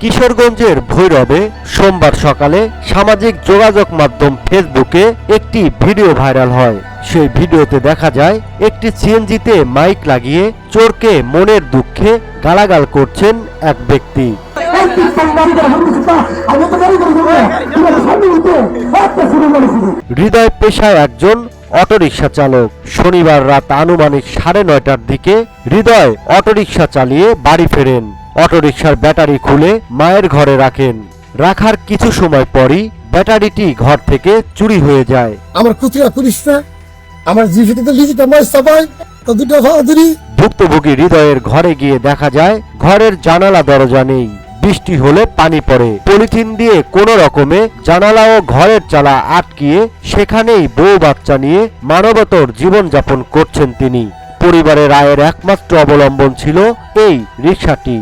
কিশোরগঞ্জের ভৈরবে সোমবার সকালে সামাজিক যোগাযোগ মাধ্যম ফেসবুকে একটি ভিডিও ভাইরাল হয়। সেই ভিডিওতে দেখা যায়, একটি সিএনজিতে মাইক লাগিয়ে চোরকে মনের দুঃখে গালাগাল করছেন এক ব্যক্তি। হৃদয় পেশায় একজন অটোরিকশা চালক। শনিবার রাত আনুমানিক সাড়ে নয়টার দিকে হৃদয় অটোরিকশা চালিয়ে বাড়ি ফেরেন। অটোরিকশার ব্যাটারি খুলে মায়ের ঘরে রাখেন। রাখার কিছু সময় পরই ব্যাটারিটি ঘর থেকে চুরি হয়ে যায়। আমার কুচিরা করিস না? আমার তো লিখিটা মাছ সবাই তো দুটো ভাড়া ধরি ভুক্তভোগী হৃদয়ের ঘরে গিয়ে দেখা যায় ঘরের জানালা দরজা নেই। বৃষ্টি হলে পানি পড়ে। পলিথিন দিয়ে কোনো রকমে জানালা ও ঘরের চালা আটকিয়ে সেখানেই বউ বাচ্চা নিয়ে মানবতর জীবনযাপন করছেন তিনি। পরিবারের আয়ের একমাত্র অবলম্বন ছিল এই রিক্সাটি